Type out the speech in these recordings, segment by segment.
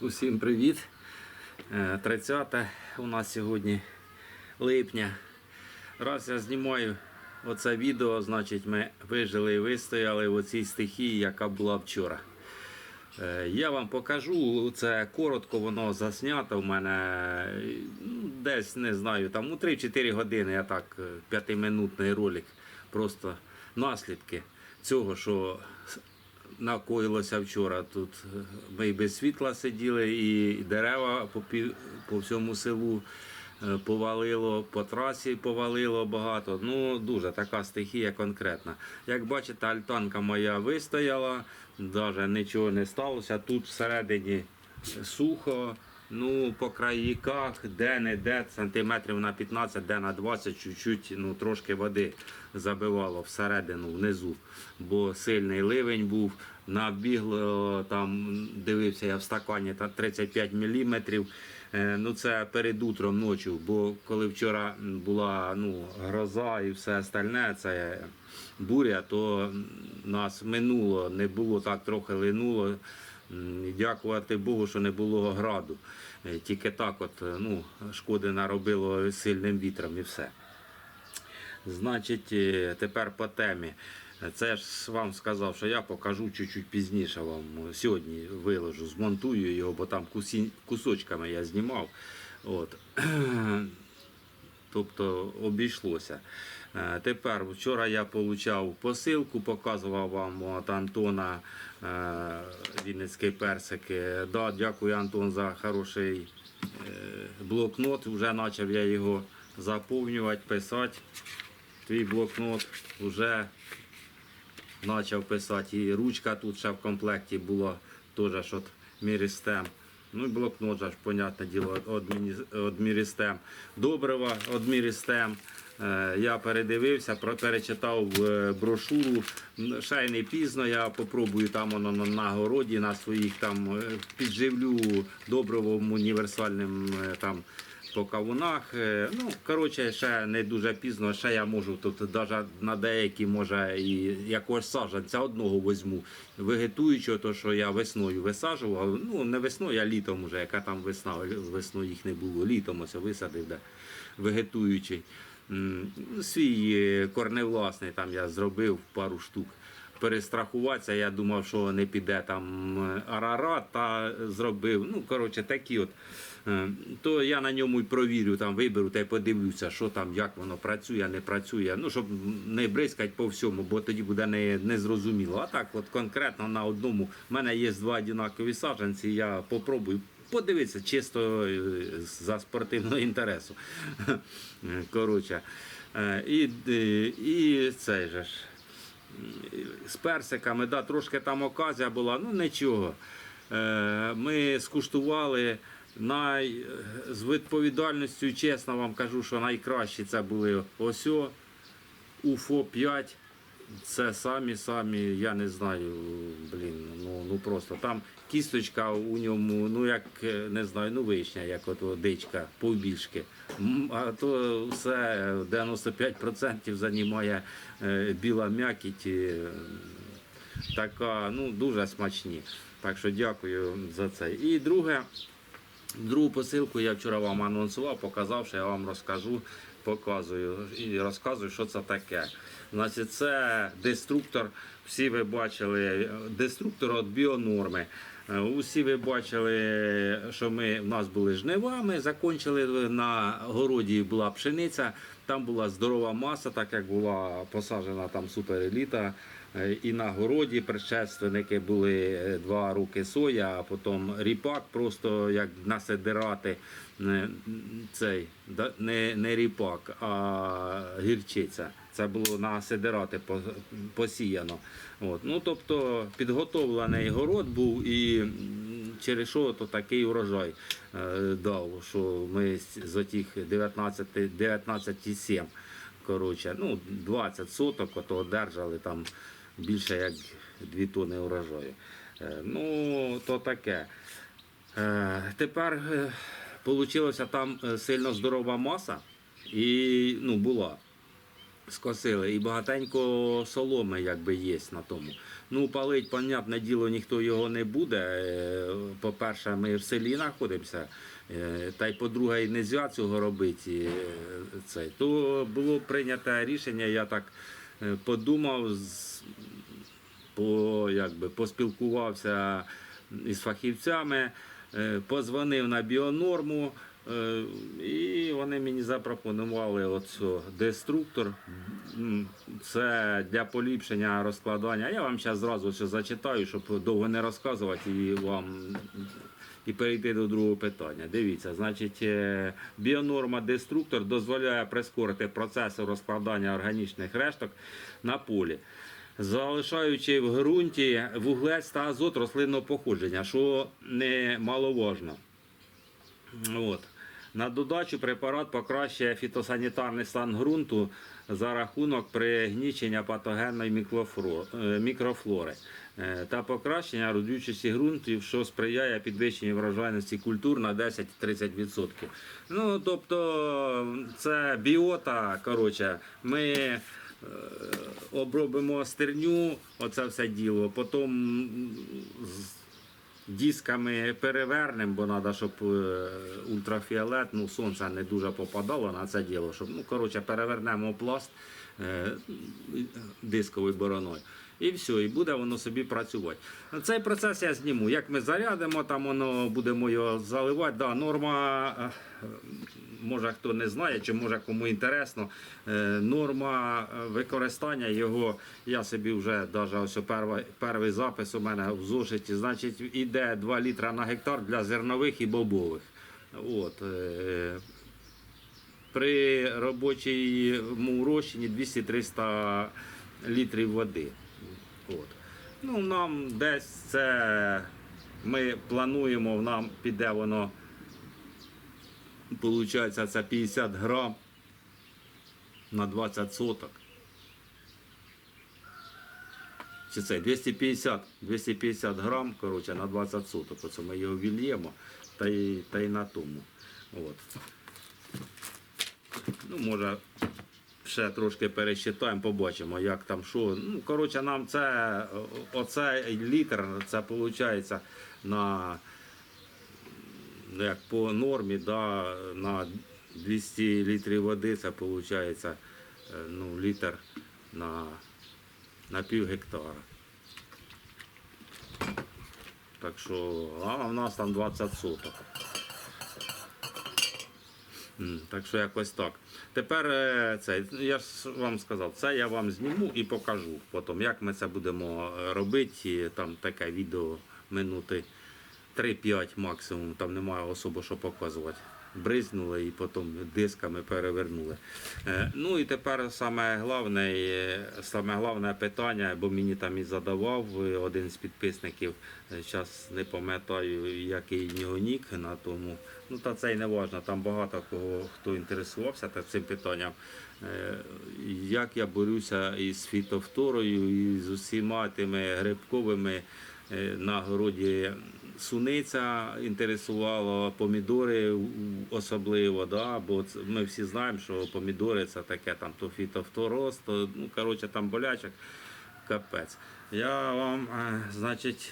Усім привіт. Е, 30 у нас сьогодні липня. Раз я знімаю оце відео, значить ми вижили і вистояли в цій стихії, яка була вчора. Е, Я вам покажу, це коротко воно заснято в мене ну, десь не знаю, там у 3-4 години я так, е, п'ятиминутний ролик, просто наслідки цього, що накоїлося вчора. Тут е, ми і без світла сиділи, і дерева по, пів, по всьому селу е, повалило, по трасі повалило багато. Ну, дуже така стихія конкретна. Як бачите, альтанка моя вистояла, навіть нічого не сталося. Тут всередині сухо. Ну, по країках, де-не-де, сантиметрів на 15, де на 20, чуть-чуть, ну, трошки води забивало всередину, внизу. Бо сильний ливень був, набігло, там, дивився я в стакані та 35 мм. Ну, це перед утром ночі, бо коли вчора була ну, гроза і все остальне, це буря, то нас минуло, не було так трохи линуло. Дякувати Богу, що не було граду. Е, Тільки так от, е, ну, шкоди наробило сильним вітром і все. Значить, е, тепер по темі. Це ж вам сказав, що я покажу чуть-чуть пізніше вам. Сьогодні виложу, змонтую його, бо там кусочками я знімав. От. Тобто обійшлося. Е, Тепер вчора я отримав посилку, показував вам от Антона е, Вінницький персики. Да, дякую, Антон, за хороший е, блокнот. Вже почав я його заповнювати, писати. Твій блокнот вже почав писати. І ручка тут ще в комплекті була теж що мірістем. Ну і блокнот, ж, понятне діло, від мірістем. Добрива від мірістем. Е, Я передивився, перечитав е, брошуру. Ще не пізно. Я попробую там воно на, городі, на своїх там е, підживлю добривом універсальним е, там по кавунах. Е, Ну, коротше, ще не дуже пізно, ще я можу тут навіть на деякі, може, і якогось саджанця одного візьму. Вегетуючого, то що я весною висаджував, ну не весною, а літом уже, яка там весна, весною їх не було, літом ось висадив, де вегетуючий. Свій е, корневласний там я зробив пару штук перестрахуватися. Я думав, що не піде там е, арарат, та зробив. Ну, коротше, такі от. Е, То я на ньому і провірю, там виберу та й подивлюся, що там, як воно працює, не працює. Ну, щоб не бризкати по всьому, бо тоді буде не, не зрозуміло. А так, от конкретно на одному, в мене є два однакові саджанці, я попробую. Подивитися чисто е, за спортивного інтересу. Коротше. Е, І, е, і цей же ж з персиками, да, трошки там оказія була, ну нічого. Ми скуштували най, з відповідальністю, чесно вам кажу, що найкращі це були осьо, УФО 5. Це самі самі, я не знаю, блін, ну, ну просто там кісточка у ньому, ну як е, не знаю, ну вишня, як от дичка, повбільшки. А то все 95% займає е, біла м'якіть. е, Така, ну дуже смачні. Так що дякую за це. І друге, Другу посилку я вчора вам анонсував, показав, що я вам розкажу, показую і розказую, що це таке. Значить, це деструктор. Всі ви бачили, деструктор від біонорми. Е, Усі ви бачили, що ми в нас були жнива. Ми закінчили на городі була пшениця. Там була здорова маса, так як була посаджена там супереліта. Е, І на городі предшественники були е, два роки соя, а потім ріпак, просто як насидирати е, цей, не, не ріпак, а гірчиця. Це було на сидирати посіяно. От. Ну, тобто підготовлений город був і через що то такий урожай е, дав, що ми з- з отих 19 19,7 коротше, ну, 20 соток ото одержали там більше як 2 тони урожаю. Е, Ну, то таке. Е, Тепер вийшла там е, сильно здорова маса, і ну, була. скосили. І багатенько соломи якби є на тому. Ну, палить, понятне діло, ніхто його не буде. По-перше, ми в селі знаходимося. Та й по-друге, і не цього робити. е, Цей. То було прийнято рішення, я так подумав, по, якби, поспілкувався із фахівцями, е, позвонив на біонорму, е, і вони мені запропонували оцю деструктор. Це для поліпшення розкладання. Я вам зараз зразу все зачитаю, щоб довго не розказувати і вам. І перейти до другого питання. Дивіться, значить, е, біонорма деструктор дозволяє прискорити процеси розкладання органічних решток на полі, залишаючи в ґрунті вуглець та азот рослинного походження, що немаловажно. От. На додачу препарат покращує фітосанітарний стан ґрунту за рахунок пригнічення патогенної е, мікрофлори та покращення родючості ґрунтів, що сприяє підвищенню врожайності культур на 10-30%. Ну, тобто це біота. Коротше, ми е, обробимо стерню, оце все діло, потім дисками перевернемо, бо треба, щоб е, ультрафіолет, ну сонце не дуже попадало на це діло. Щоб, ну, коротше, перевернемо пласт е, дисковою бороною. І все, і буде воно собі працювати. Цей процес я зніму. Як ми зарядимо, там воно будемо його заливати. Да, норма, е, може хто не знає, чи може кому інтересно. е, Норма е, використання його, я собі вже навіть ось перший, перший запис у мене в зошиті, значить, іде 2 літра на гектар для зернових і бобових. От, при робочому розчині 200-300 літрів води. От. Ну, нам десь це ми плануємо, нам піде воно, виходить, це 50 грам на 20 соток. Чи це 250, 250 грам коротше, на 20 соток. Оце ми його вільємо та й, та й на тому. От. Ну, може, ще трошки пересчитаємо, побачимо, як там що. Ну, коротше, нам це, оцей літр, це виходить на, ну, як по нормі, да, на 200 літрів води, це виходить ну, літр на, на пів гектара. Так що, а в нас там 20 соток. Так що якось так. Тепер е, це, я ж вам сказав, це я вам зніму і покажу потім, як ми це будемо е, робити. Там таке відео минути 3-5 максимум, там немає особо що показувати. Бризнули і потім дисками перевернули. Е, Ну і тепер саме головне, е, саме головне питання, бо мені там і задавав е, один з підписників. Зараз не пам'ятаю, який нього нік на тому. Ну та це й не важно, там багато кого хто інтересувався та цим питанням. Як я борюся із фітофторою, і з усіма тими грибковими на городі суниця інтересувала, помідори особливо, да, бо ми всі знаємо, що помідори це таке там то фітофтороз, то ну, коротше, там болячок капець. Я вам, е, значить,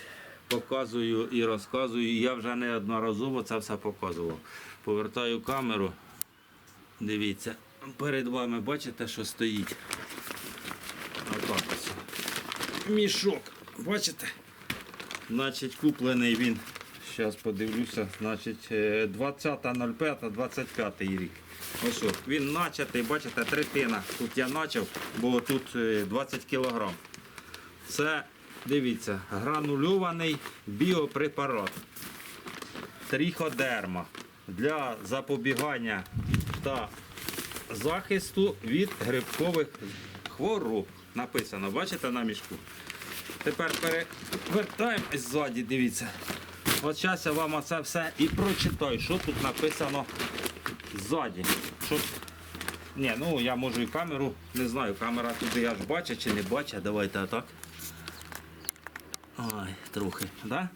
показую і розказую. Я вже неодноразово це все показував. Повертаю камеру. Дивіться, перед вами бачите, що стоїть. Отак. Мішок. Бачите? Значить, куплений він. Зараз подивлюся. Значить, е, 20.05.25 рік. Ось от, він начатий, бачите, третина. Тут я почав, бо тут е, 20 кілограм. Це, дивіться, гранульований біопрепарат. Тріходерма для запобігання та захисту від грибкових хвороб. Написано, бачите на мішку. Тепер перевертаємо ззаді, дивіться. От зараз я вам оце все і прочитаю, що тут написано ззаді. Щоб... Ні, ну я можу і камеру, не знаю, камера туди аж бачить чи не бачить. Давайте отак. Ой, трохи, да?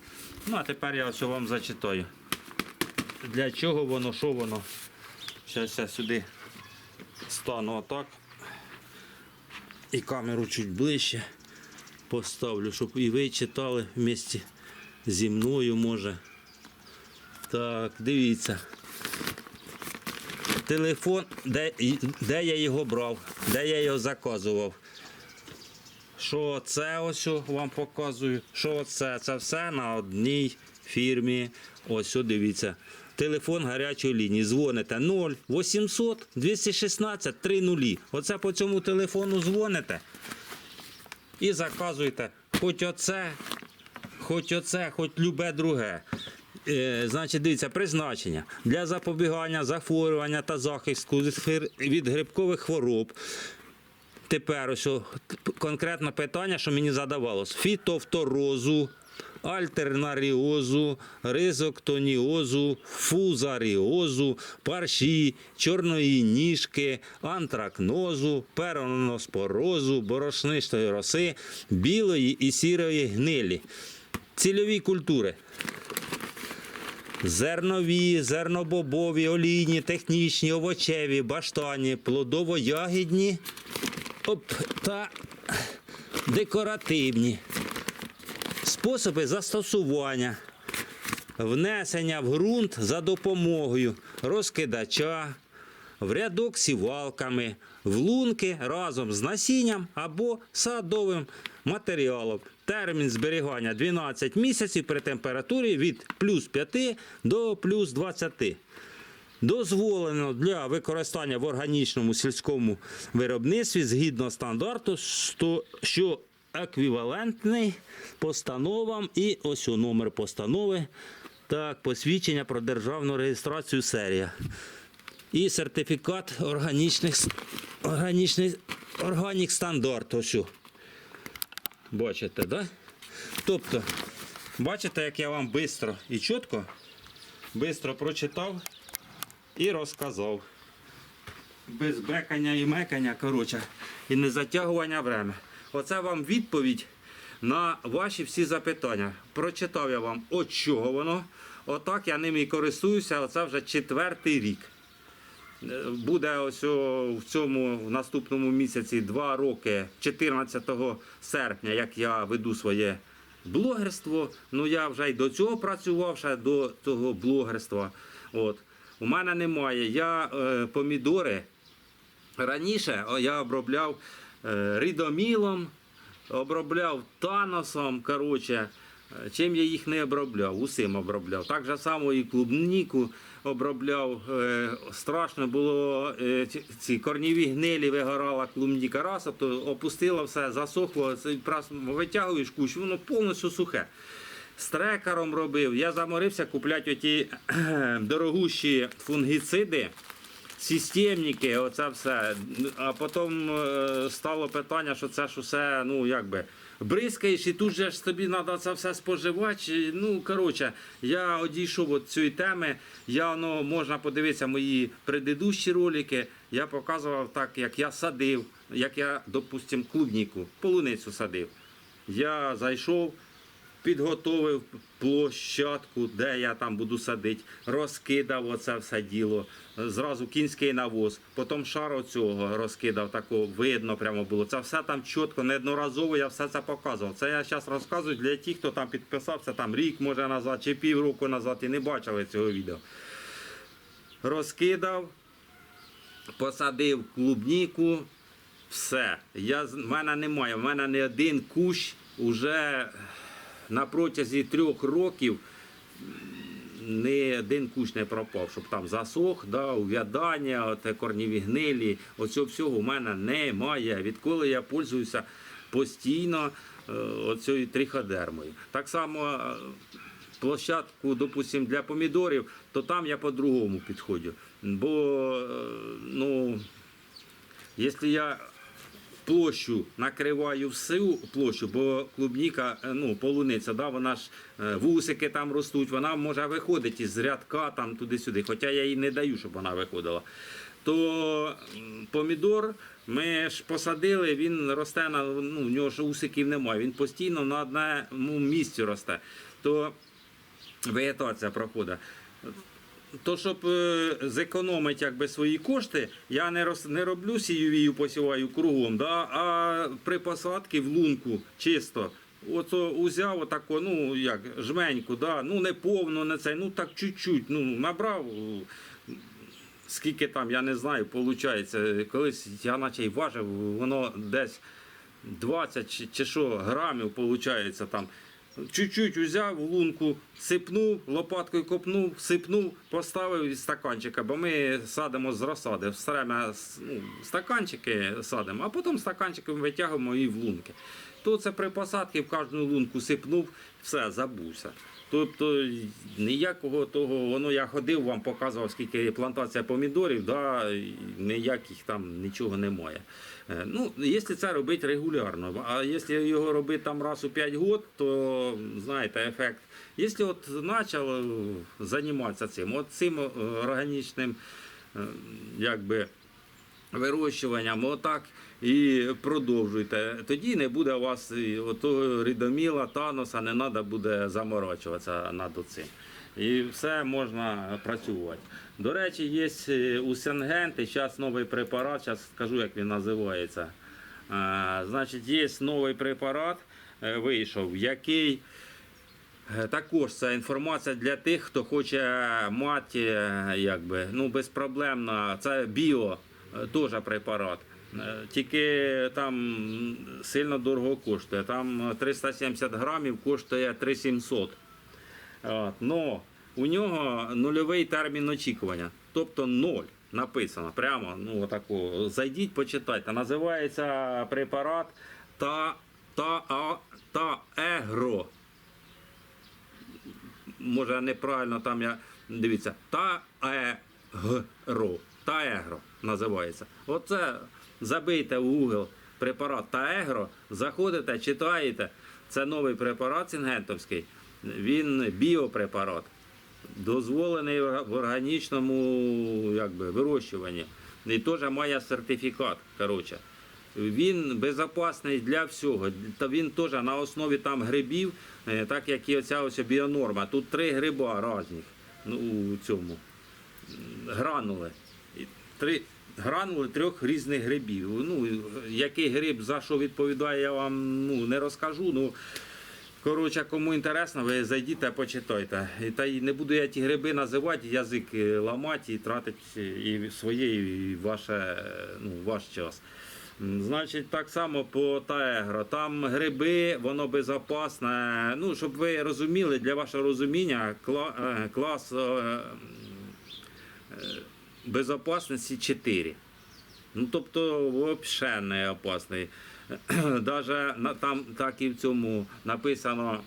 Ну, а тепер я ось вам зачитаю. Для чого воно, що воно. Зараз я сюди стану отак. і камеру чуть ближче поставлю, щоб і ви читали вместе зі мною, може. Так, дивіться. Телефон, де, де я його брав, де я його заказував. Що це ось вам показую. Що це? Це все на одній фірмі. Ось дивіться. Телефон гарячої лінії. Дзвоните 0 800 216 30. Оце по цьому телефону дзвоните і заказуйте. Хоч оце, хоч оце, хоч любе друге. Е, значить, дивіться, призначення для запобігання, захворювання та захисту від грибкових хвороб. Тепер ось конкретне питання, що мені задавалось: фітофторозу, альтернаріозу, ризоктоніозу, фузаріозу, парші, чорної ніжки, антракнозу, пероноспорозу, борошнистої роси, білої і сірої гнилі. Цільові культури. Зернові, зернобобові, олійні, технічні, овочеві, баштані, плодово-ягідні та декоративні. Способи застосування, внесення в ґрунт за допомогою розкидача, в рядок сівалками, в лунки разом з насінням або садовим матеріалом. Термін зберігання 12 місяців при температурі від плюс 5 до плюс 20. Дозволено для використання в органічному сільському виробництві згідно стандарту, що еквівалентний постановам і ось у номер постанови. Так, посвідчення про державну реєстрацію серія. І сертифікат органічних, органічний, органік стандарт. Ось. Бачите, да? Тобто, бачите, як я вам швидко і чітко, швидко прочитав і розказав. Без бекання і мекання, коротше, і не затягування время. Оце вам відповідь на ваші всі запитання. Прочитав я вам, от чого воно. Отак я ними і користуюся, оце вже четвертий рік. Е, Буде ось в цьому в наступному місяці два роки, 14 серпня, як я веду своє блогерство. Ну я вже й до цього працював, ще до того блогерства. От. У мене немає. Я е, помідори раніше я обробляв е, ридомілом, обробляв таносом. Коротше, Е, Чим я їх не обробляв, усім обробляв. Так же само і клубніку обробляв. Е, Страшно було ці- корніві гнилі вигорала клубніка раз, то опустила все, засохло, витягуєш кущ, воно повністю сухе. З трекером робив. Я заморився купляти оті дорогущі фунгіциди. Системники, оце все. А потім е, стало питання, що це ж усе, ну якби. Бризкаєш і тут же ж тобі треба це все споживати. Ну, коротше, я одійшов від цієї теми. Я, ну, можна подивитися мої предыдущі ролики. Я показував так, як я садив, як я, допустим, клубніку, полуницю садив. Я зайшов, підготовив площадку, де я там буду садити, розкидав оце все діло. Зразу кінський навоз, потім шар оцього розкидав, такого видно прямо було. Це все там чітко, неодноразово я все це показував. Це я зараз розказую для тих, хто там підписався там рік, може назад чи півроку назад і не бачили цього відео. Розкидав, посадив клубніку, все. Я, мене немає. В мене не один кущ уже на протязі трьох років не один кущ не пропав, щоб там засох, да, увядання, оте корніві гнилі. Оцього всього в мене немає. Відколи я пользуюся постійно е, оцією триходермою. Так само е, площадку, допустим, для помідорів, то там я по-другому підходжу. Бо е, ну, якщо я площу накриваю всю площу, бо клубніка, е, ну, полуниця, да, вона ж е, вусики там ростуть, вона може виходити із рядка там туди-сюди, хоча я їй не даю, щоб вона виходила. То помідор ми ж посадили, він росте на ну, в нього ж усиків немає. Він постійно на одному місці росте. То вегетація проходить. То щоб е, зекономити якби, свої кошти, я не, роз, не роблю сіювію, посіваю кругом, да, а при посадці в лунку чисто. Ото узяв отако, ну як жменьку, да, ну не повну, не цей, ну так чуть-чуть, ну набрав. Скільки там, я не знаю, виходить. Колись я наче й важив, воно десь 20 чи, чи що грамів виходить там. Чуть-чуть взяв лунку, сипнув, лопаткою копнув, сипнув, поставив із стаканчика, бо ми садимо з розсади. Все время ну, стаканчики садимо, а потім стаканчиком витягуємо і в лунки. То це при посадці в кожну лунку сипнув, все, забувся. Тобто ніякого того, воно я ходив, вам показував, скільки плантація помідорів, да, ніяких там нічого немає. Е, Ну, якщо це робити регулярно, а якщо його робити там раз у 5 років, то знаєте, ефект. Якщо от почав займатися цим, от цим е, органічним е, якби, вирощуванням, отак і продовжуйте. Тоді не буде у вас отого рідоміла, таноса, не треба буде заморачуватися над цим. І все можна працювати. До речі, є е, у Сенгенти зараз новий препарат, зараз скажу, як він називається. Значить, є новий препарат, е, вийшов, який Е, Також це інформація для тих, хто хоче мати якби, ну, безпроблемно. Це біо теж препарат. Е, Тільки там сильно дорого коштує. Там 370 грамів коштує 3700. От, Но у нього нульовий термін очікування, тобто ноль. Написано прямо, ну отако. Зайдіть, почитайте. Називається препарат та, та, а, та егро може неправильно там я дивіться, таегро. Таегро називається. Оце забийте в Google препарат Таегро, заходите, читаєте. Це новий препарат сінгентовський. Він біопрепарат, дозволений в органічному якби, вирощуванні. І теж має сертифікат. Коротше. Він безпечний для всього. Він теж на основі там грибів, е, так як і оця ось біонорма. Тут три гриба різних ну, у цьому гранули. Три гранули трьох різних грибів. Ну, який гриб за що відповідає, я вам ну, не розкажу. Ну, Коротше, кому інтересно, ви зайдіть та почитайте. І Та й не буду я ті гриби називати, язик е, ламати і тратити і своє, і ваше, е, ну, ваш час. Значить, так само по Таегро. Там гриби, воно безпечне. Ну, щоб ви розуміли, для вашого розуміння, е, клас е, 4. Ну, тобто, взагалі не опасний. Даже там так і в цьому написано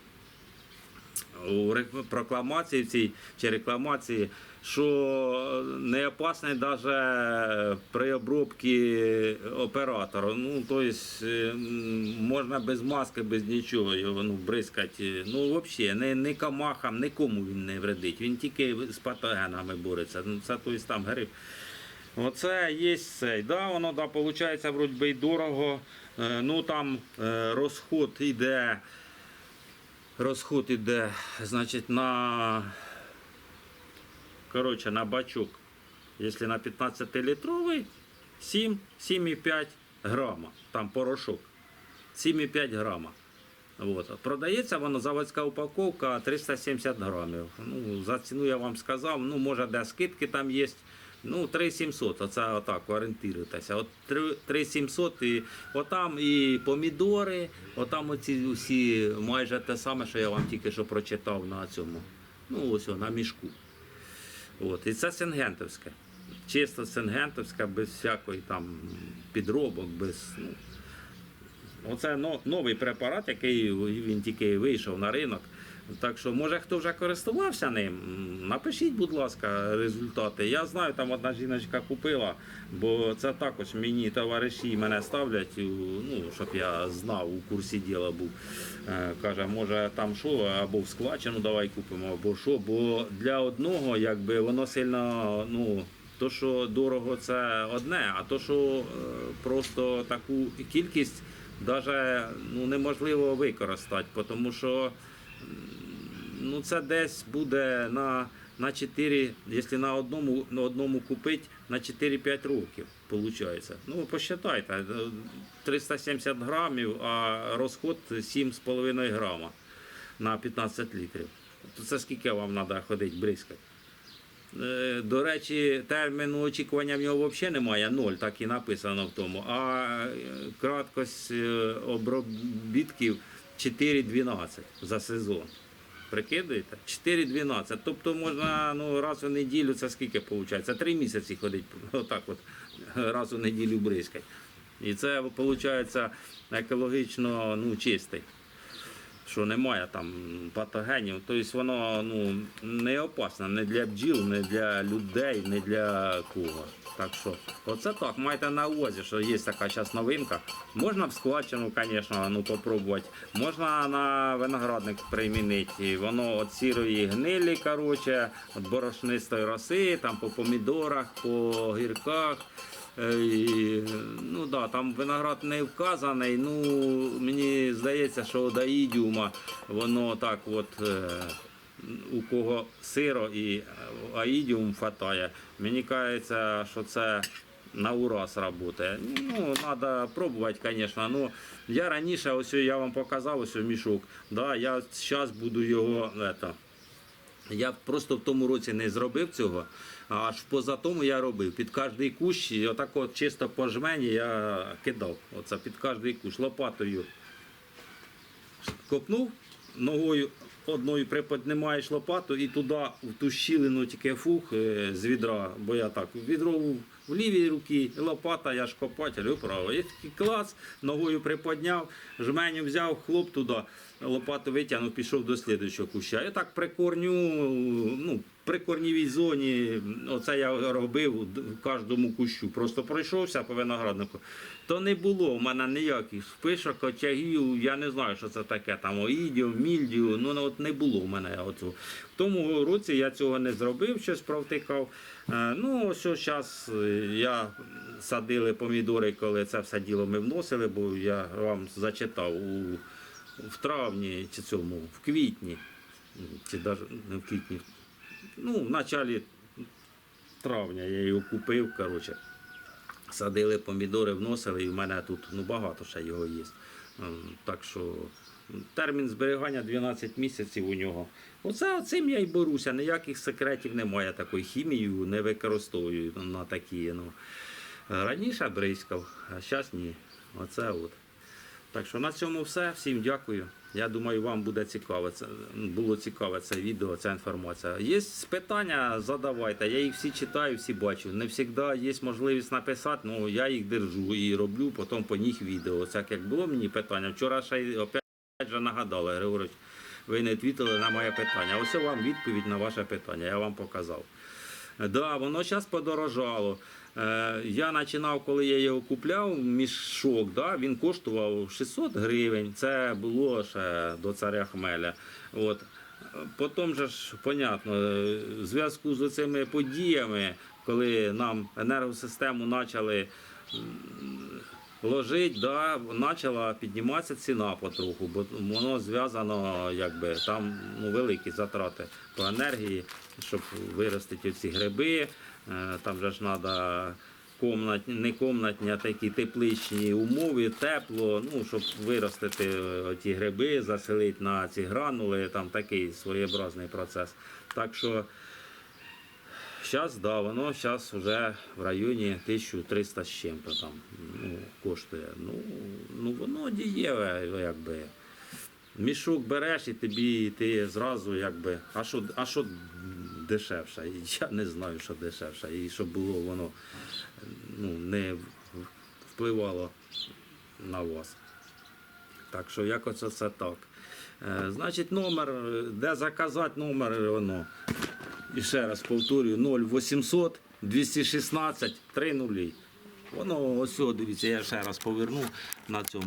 у прокламації цій чи рекламації, що не опасний навіть при обробці оператора. Ну, тобто можна без маски, без нічого його ну, бризкати. Ну, взагалі, не, не комахам, нікому він не вредить. Він тільки з патогенами бореться. Ну, це тобто, там гриб. Оце є цей. Да, воно да, виходить, вроді би й дорого. Е, Ну там е, розход іде. Розход іде, значить, на. Коротше, на бачок. Якщо на 15-літровий, 7,5 грама. Там порошок. 7,5 грама. От. Продається воно заводська упаковка 370 грамів. Ну, за ціну я вам сказав, ну може де скидки там є. Ну, 3700, оце отак, орієнтуйтеся. От 3700 і отам і помідори, отам оці усі майже те саме, що я вам тільки що прочитав на цьому. Ну, ось на мішку. От. І це Сенгентовське. Чисто Сенгентовська, без всякої там підробок, без. Ну, Оце но- новий препарат, який він тільки вийшов на ринок. Так що, може, хто вже користувався ним, напишіть, будь ласка, результати. Я знаю, там одна жіночка купила, бо це також мені товариші мене ставлять, ну, щоб я знав, у курсі діла був. Е, Каже, може там що, або в складчину давай купимо, або що. Бо для одного, якби воно сильно, ну. То, що дорого, це одне, а то, що е, просто таку кількість даже, ну, неможливо використати, тому що ну, це десь буде на на 4, якщо на одному, на одному купити, на 4-5 років. Получається. Ну, посчитайте, е, 370 грамів, а розход 7,5 грама на 15 літрів. То це скільки вам треба ходити бризкати? Е, До речі, терміну очікування в нього взагалі немає, ноль, так і написано в тому. А е, краткость е, обробітків 4,12 за сезон. Прикидуєте? 4-12. Тобто можна ну, раз у неділю, це скільки виходить? Три місяці ходить отак от, раз у неділю бризкать. І це виходить екологічно ну, чистий що немає там патогенів. Тобто воно ну, не опасне не для бджіл, не для людей, не для кого. Так що, оце так, майте на увазі, що є така зараз новинка. Можна в складчину, звісно, ну, попробувати. Можна на виноградник примінити. Воно від сірої гнилі, коротше, від борошнистої роси, там по помідорах, по гірках. Е, Ну да, там виноград не вказаний. Ну мені здається, що до ідіума воно так от. е, У кого сиро і аїдіум хватає, мені кажеться, що це на ураз працює. Ну, треба пробувати, звісно. Ну, я раніше, ось я вам показав ось мішок. Да, я зараз буду його. Это, я просто в тому році не зробив цього, аж поза тому я робив. Під кожний кущ, і отак от чисто по жмені я кидав. Оце під кожний кущ лопатою копнув ногою. Одною приподнімаєш лопату і туди в ту щілину тільки фух е, з відра, бо я так відро в- лівій руці, лопата, я ж копатель вправо. І такий клас, ногою приподняв, жменю взяв, хлоп туди, лопату витягнув, пішов до слідуючого куща. І так при корню, ну, при корнівій зоні, оце я робив в кожному кущу. Просто пройшовся по винограднику. То не було в мене ніяких спишок, очагів, я не знаю, що це таке, там оїдіо, мільдіо, ну от не було в мене оцього. В тому році я цього не зробив, щось провтикав. Е, Ну, ось зараз я садили помідори, коли це все діло ми вносили, бо я вам зачитав у, в травні чи цьому, в квітні, чи навіть не в квітні, ну, в началі травня я його купив, коротше. Садили помідори, вносили, і в мене тут ну, багато ще його є. Ем, Так що термін зберігання 12 місяців у нього. Оце цим я й боруся. Ніяких секретів немає. Такої хімію не використовую на такі. Ну. Раніше бризкав, а зараз ні. Оце от. Так що на цьому все. Всім дякую. Я думаю, вам буде цікаве це було цікаве це відео, ця інформація. Є питання, задавайте. Я їх всі читаю, всі бачу. Не завжди є можливість написати, але я їх держу і роблю потім по них відео. Це як було мені питання. Вчора ще опять же нагадали, Григорович, ви не відповіли на моє питання. Ось вам відповідь на ваше питання, я вам показав. Да, воно зараз подорожало. Е, Я починав, коли я його купляв, мішок, да, він коштував 600 гривень. Це було ще до царя Хмеля. От. Потім же ж, понятно, е, в зв'язку з цими подіями, коли нам енергосистему почали ложить, да, почала підніматися ціна потроху, бо воно зв'язано, якби там ну, великі затрати по енергії, щоб виростити ці гриби. Е, Там же ж треба комнатні, не комнатні, а такі тепличні умови, тепло, ну, щоб виростити е, ті гриби, заселити на ці гранули, там такий своєобразний процес. Так що Зараз, да, воно зараз вже в районі 1300 з чим-то там ну, коштує. Ну, ну воно дієве, якби. Мішок береш і тобі ти зразу якби. А що, а що дешевше? Я не знаю, що дешевше. І щоб було воно ну, не впливало на вас. Так що якось це так. Е, значить, номер, де заказати номер, воно. І ще раз повторюю, 0800 216 3 нулі. Воно ось, дивіться, я ще раз поверну на цьому.